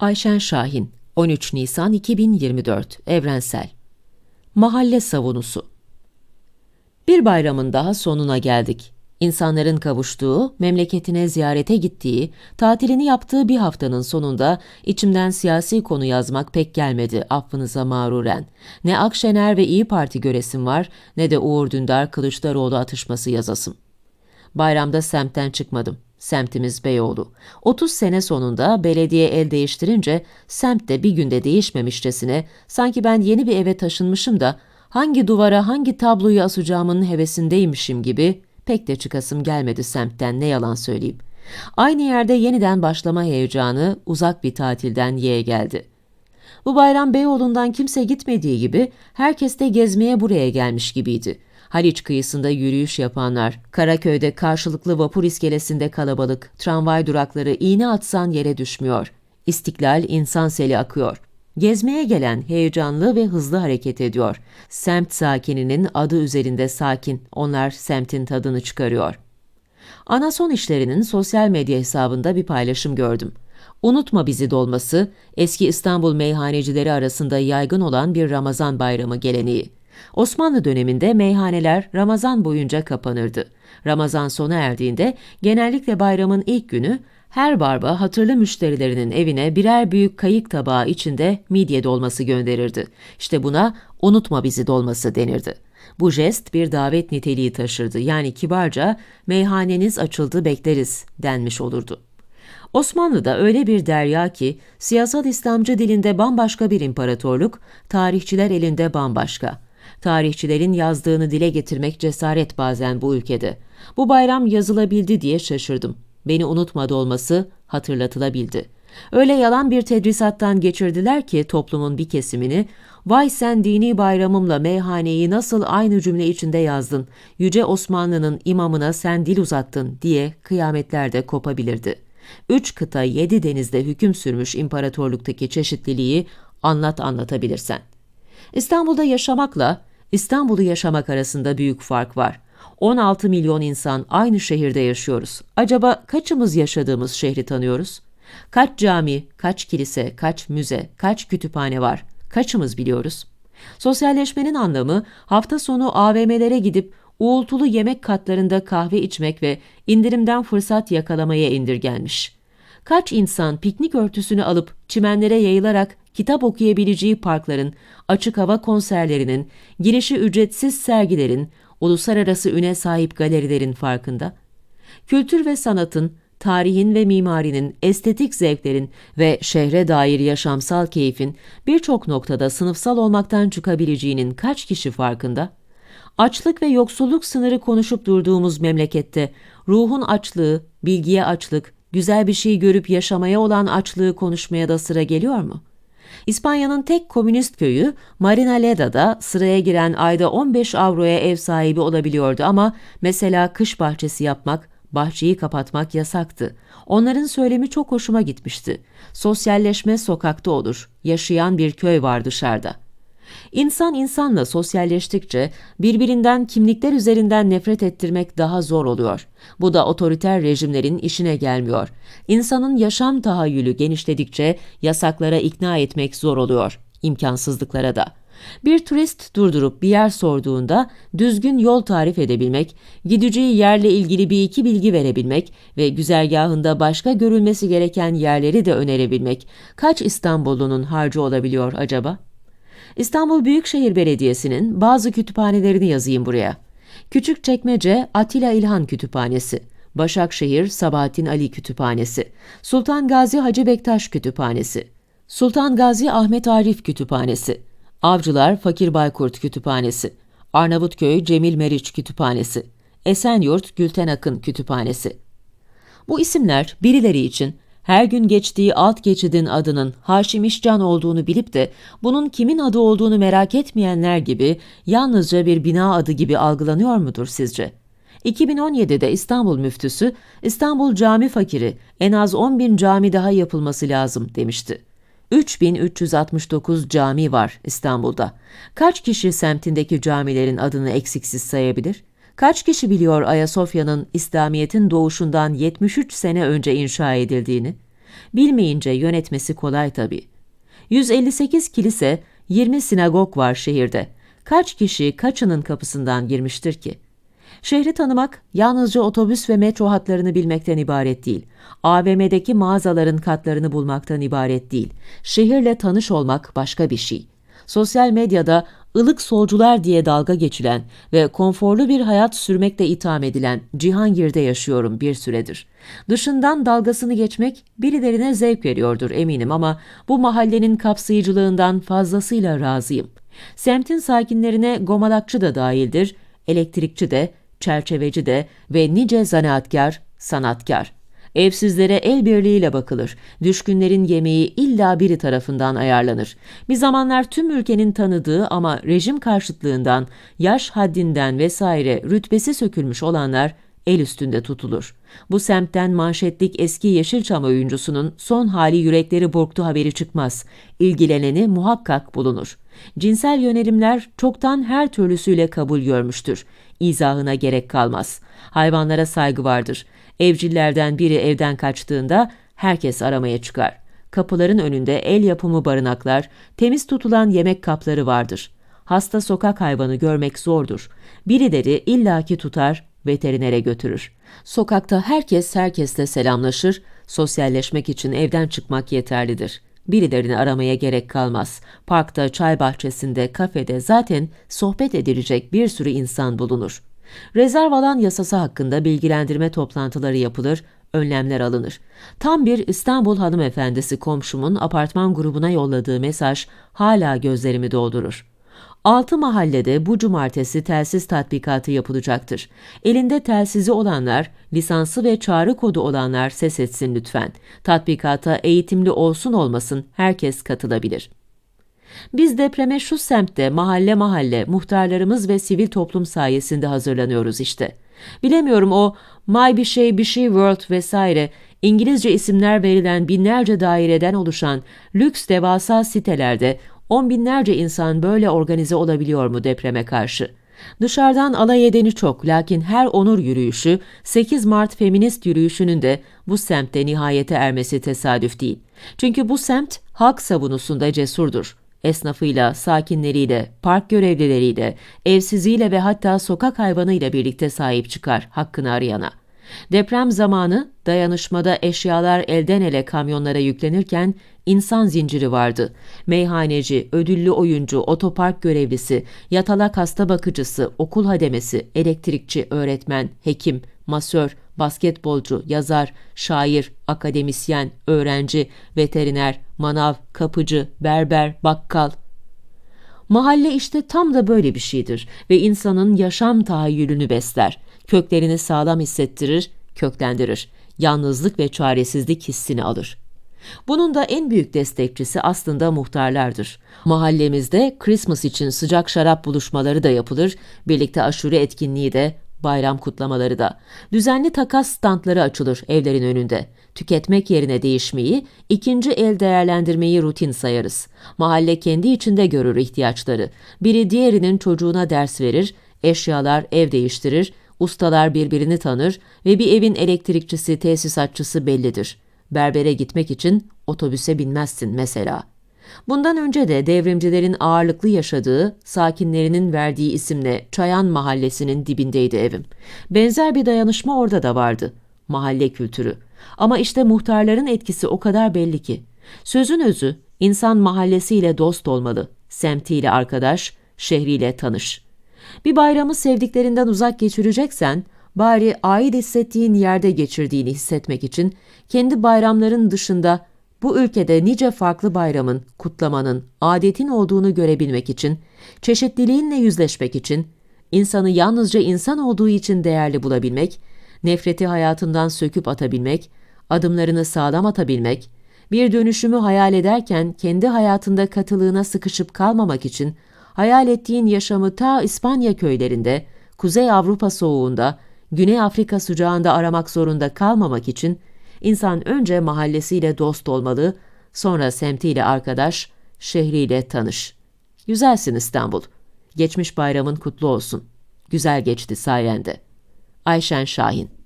Ayşen Şahin 13 Nisan 2024 Evrensel Mahalle Savunusu Bir bayramın daha sonuna geldik. İnsanların kavuştuğu, memleketine ziyarete gittiği, tatilini yaptığı bir haftanın sonunda içimden siyasi konu yazmak pek gelmedi affınıza mağruren. Ne Akşener ve İyi Parti göresim var ne de Uğur Dündar Kılıçdaroğlu atışması yazasım. Bayramda semtten çıkmadım. Semtimiz Beyoğlu. 30 sene sonunda belediye el değiştirince semt de bir günde değişmemişçesine sanki ben yeni bir eve taşınmışım da hangi duvara hangi tabloyu asacağımın hevesindeymişim gibi pek de çıkasım gelmedi semtten ne yalan söyleyeyim. Aynı yerde yeniden başlama heyecanı uzak bir tatilden yeğe geldi. Bu bayram Beyoğlu'ndan kimse gitmediği gibi herkes de gezmeye buraya gelmiş gibiydi. Haliç kıyısında yürüyüş yapanlar, Karaköy'de karşılıklı vapur iskelesinde kalabalık, tramvay durakları iğne atsan yere düşmüyor. İstiklal insan seli akıyor. Gezmeye gelen heyecanlı ve hızlı hareket ediyor. Semt sakininin adı üzerinde sakin, onlar semtin tadını çıkarıyor. Anason işlerinin sosyal medya hesabında bir paylaşım gördüm. Unutma bizi dolması, eski İstanbul meyhanecileri arasında yaygın olan bir Ramazan bayramı geleneği. Osmanlı döneminde meyhaneler Ramazan boyunca kapanırdı. Ramazan sona erdiğinde genellikle bayramın ilk günü her barba hatırlı müşterilerinin evine birer büyük kayık tabağı içinde midye dolması gönderirdi. İşte buna unutma bizi dolması denirdi. Bu jest bir davet niteliği taşırdı. Yani kibarca meyhaneniz açıldı bekleriz denmiş olurdu. Osmanlı'da öyle bir derya ki siyasal İslamcı dilinde bambaşka bir imparatorluk, tarihçiler elinde bambaşka. Tarihçilerin yazdığını dile getirmek cesaret bazen bu ülkede. Bu bayram yazılabildi diye şaşırdım. Beni unutmadı olması hatırlatılabildi. Öyle yalan bir tedrisattan geçirdiler ki toplumun bir kesimini, vay sen dini bayramımla meyhaneyi nasıl aynı cümle içinde yazdın, Yüce Osmanlı'nın imamına sen dil uzattın diye kıyametlerde kopabilirdi. Üç kıta yedi denizde hüküm sürmüş imparatorluktaki çeşitliliği anlat anlatabilirsen. İstanbul'da yaşamakla İstanbul'u yaşamak arasında büyük fark var. 16 milyon insan aynı şehirde yaşıyoruz. Acaba kaçımız yaşadığımız şehri tanıyoruz? Kaç cami, kaç kilise, kaç müze, kaç kütüphane var? Kaçımız biliyoruz? Sosyalleşmenin anlamı hafta sonu AVM'lere gidip uğultulu yemek katlarında kahve içmek ve indirimden fırsat yakalamaya indirgenmiş. Kaç insan piknik örtüsünü alıp çimenlere yayılarak kitap okuyabileceği parkların, açık hava konserlerinin, girişi ücretsiz sergilerin, uluslararası üne sahip galerilerin farkında. Kültür ve sanatın, tarihin ve mimarinin, estetik zevklerin ve şehre dair yaşamsal keyfin birçok noktada sınıfsal olmaktan çıkabileceğinin kaç kişi farkında? Açlık ve yoksulluk sınırı konuşup durduğumuz memlekette ruhun açlığı, bilgiye açlık, güzel bir şey görüp yaşamaya olan açlığı konuşmaya da sıra geliyor mu?'' İspanya'nın tek komünist köyü Marina Leda'da sıraya giren ayda 15 avroya ev sahibi olabiliyordu ama mesela kış bahçesi yapmak, bahçeyi kapatmak yasaktı. Onların söylemi çok hoşuma gitmişti. Sosyalleşme sokakta olur. Yaşayan bir köy var dışarıda. İnsan insanla sosyalleştikçe birbirinden kimlikler üzerinden nefret ettirmek daha zor oluyor. Bu da otoriter rejimlerin işine gelmiyor. İnsanın yaşam tahayyülü genişledikçe yasaklara ikna etmek zor oluyor, imkansızlıklara da. Bir turist durdurup bir yer sorduğunda düzgün yol tarif edebilmek, gideceği yerle ilgili bir iki bilgi verebilmek ve güzergahında başka görülmesi gereken yerleri de önerebilmek kaç İstanbullunun harcı olabiliyor acaba?'' İstanbul Büyükşehir Belediyesi'nin bazı kütüphanelerini yazayım buraya. Küçükçekmece Atilla İlhan Kütüphanesi, Başakşehir Sabahattin Ali Kütüphanesi, Sultan Gazi Hacı Bektaş Kütüphanesi, Sultan Gazi Ahmet Arif Kütüphanesi, Avcılar Fakir Baykurt Kütüphanesi, Arnavutköy Cemil Meriç Kütüphanesi, Esenyurt Gülten Akın Kütüphanesi. Bu isimler birileri için her gün geçtiği alt geçidin adının Haşim İşcan olduğunu bilip de bunun kimin adı olduğunu merak etmeyenler gibi yalnızca bir bina adı gibi algılanıyor mudur sizce? 2017'de İstanbul müftüsü, İstanbul cami fakiri, en az 10 bin cami daha yapılması lazım demişti. 3369 cami var İstanbul'da. Kaç kişi semtindeki camilerin adını eksiksiz sayabilir? Kaç kişi biliyor Ayasofya'nın İslamiyet'in doğuşundan 73 sene önce inşa edildiğini? Bilmeyince yönetmesi kolay tabii. 158 kilise, 20 sinagog var şehirde. Kaç kişi kaçının kapısından girmiştir ki? Şehri tanımak yalnızca otobüs ve metro hatlarını bilmekten ibaret değil. AVM'deki mağazaların katlarını bulmaktan ibaret değil. Şehirle tanış olmak başka bir şey. Sosyal medyada ılık solcular diye dalga geçilen ve konforlu bir hayat sürmekle itham edilen Cihangir'de yaşıyorum bir süredir. Dışından dalgasını geçmek birilerine zevk veriyordur eminim ama bu mahallenin kapsayıcılığından fazlasıyla razıyım. Semtin sakinlerine gomalakçı da dahildir, elektrikçi de, çerçeveci de ve nice zanaatkar, sanatkar. Evsizlere el birliğiyle bakılır. Düşkünlerin yemeği illa biri tarafından ayarlanır. Bir zamanlar tüm ülkenin tanıdığı ama rejim karşıtlığından, yaş haddinden vesaire rütbesi sökülmüş olanlar el üstünde tutulur. Bu semtten manşetlik eski Yeşilçam oyuncusunun son hali yürekleri burktu haberi çıkmaz. İlgileneni muhakkak bulunur. Cinsel yönelimler çoktan her türlüsüyle kabul görmüştür. İzahına gerek kalmaz. Hayvanlara saygı vardır. Evcillerden biri evden kaçtığında herkes aramaya çıkar. Kapıların önünde el yapımı barınaklar, temiz tutulan yemek kapları vardır. Hasta sokak hayvanı görmek zordur. Birileri illaki tutar, veterinere götürür. Sokakta herkes herkesle selamlaşır, sosyalleşmek için evden çıkmak yeterlidir. Birilerini aramaya gerek kalmaz. Parkta, çay bahçesinde, kafede zaten sohbet edilecek bir sürü insan bulunur. Rezerv alan yasası hakkında bilgilendirme toplantıları yapılır, önlemler alınır. Tam bir İstanbul hanımefendisi komşumun apartman grubuna yolladığı mesaj hala gözlerimi doldurur. Altı mahallede bu cumartesi telsiz tatbikatı yapılacaktır. Elinde telsizi olanlar, lisansı ve çağrı kodu olanlar ses etsin lütfen. Tatbikata eğitimli olsun olmasın herkes katılabilir. Biz depreme şu semtte mahalle mahalle muhtarlarımız ve sivil toplum sayesinde hazırlanıyoruz işte. Bilemiyorum o My bir şey bir şey world vesaire İngilizce isimler verilen binlerce daireden oluşan lüks devasa sitelerde on binlerce insan böyle organize olabiliyor mu depreme karşı? Dışarıdan alay edeni çok lakin her onur yürüyüşü 8 Mart feminist yürüyüşünün de bu semtte nihayete ermesi tesadüf değil. Çünkü bu semt halk savunusunda cesurdur esnafıyla, sakinleriyle, park görevlileriyle, evsiziyle ve hatta sokak hayvanıyla birlikte sahip çıkar hakkını arayana. Deprem zamanı dayanışmada eşyalar elden ele kamyonlara yüklenirken insan zinciri vardı. Meyhaneci, ödüllü oyuncu, otopark görevlisi, yatalak hasta bakıcısı, okul hademesi, elektrikçi, öğretmen, hekim, masör, basketbolcu, yazar, şair, akademisyen, öğrenci, veteriner, manav, kapıcı, berber, bakkal. Mahalle işte tam da böyle bir şeydir ve insanın yaşam tahayyülünü besler, köklerini sağlam hissettirir, köklendirir, yalnızlık ve çaresizlik hissini alır. Bunun da en büyük destekçisi aslında muhtarlardır. Mahallemizde Christmas için sıcak şarap buluşmaları da yapılır, birlikte aşure etkinliği de bayram kutlamaları da. Düzenli takas standları açılır evlerin önünde. Tüketmek yerine değişmeyi, ikinci el değerlendirmeyi rutin sayarız. Mahalle kendi içinde görür ihtiyaçları. Biri diğerinin çocuğuna ders verir, eşyalar ev değiştirir, ustalar birbirini tanır ve bir evin elektrikçisi, tesisatçısı bellidir. Berbere gitmek için otobüse binmezsin mesela.'' Bundan önce de devrimcilerin ağırlıklı yaşadığı, sakinlerinin verdiği isimle Çayan Mahallesi'nin dibindeydi evim. Benzer bir dayanışma orada da vardı. Mahalle kültürü. Ama işte muhtarların etkisi o kadar belli ki. Sözün özü, insan mahallesiyle dost olmalı, semtiyle arkadaş, şehriyle tanış. Bir bayramı sevdiklerinden uzak geçireceksen, bari ait hissettiğin yerde geçirdiğini hissetmek için kendi bayramların dışında bu ülkede nice farklı bayramın, kutlamanın, adetin olduğunu görebilmek için, çeşitliliğinle yüzleşmek için, insanı yalnızca insan olduğu için değerli bulabilmek, nefreti hayatından söküp atabilmek, adımlarını sağlam atabilmek, bir dönüşümü hayal ederken kendi hayatında katılığına sıkışıp kalmamak için, hayal ettiğin yaşamı ta İspanya köylerinde, Kuzey Avrupa soğuğunda, Güney Afrika sıcağında aramak zorunda kalmamak için, İnsan önce mahallesiyle dost olmalı, sonra semtiyle arkadaş, şehriyle tanış. Güzelsin İstanbul. Geçmiş bayramın kutlu olsun. Güzel geçti sayende. Ayşen Şahin